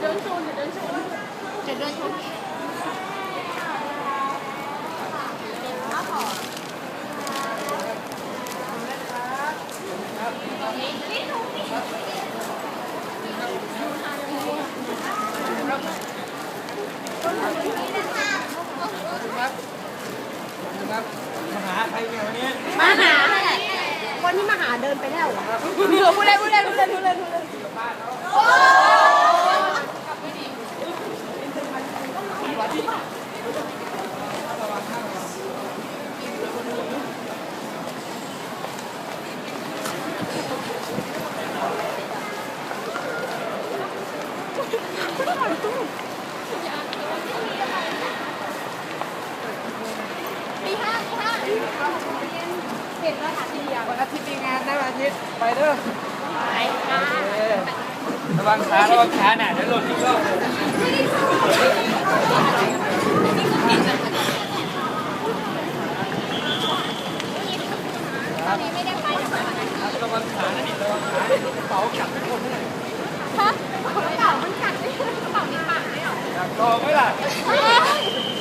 เดินชนเดินชนเดี๋เดินชนมาหาใครเนี่ยวันนี้มาหาคนที่มาหาเดินไปแล้วเหรอพูดเลยพูดเลยพูดเลยพูดเลยพูดเลย ปีห้าปีห้าเห็นแล้วค่ะีเดียววันอาทิตย์มีงานนะวันอาทิตย์ไปเด้อระวังขาระวังขาหน่ะเดี๋ยวหล่นที่ก็ไม่ได้ไปแต่วันอาทิตย์ระวังขานะนี่ระวังขากระเป๋าจับทุกคนเลย 走回来。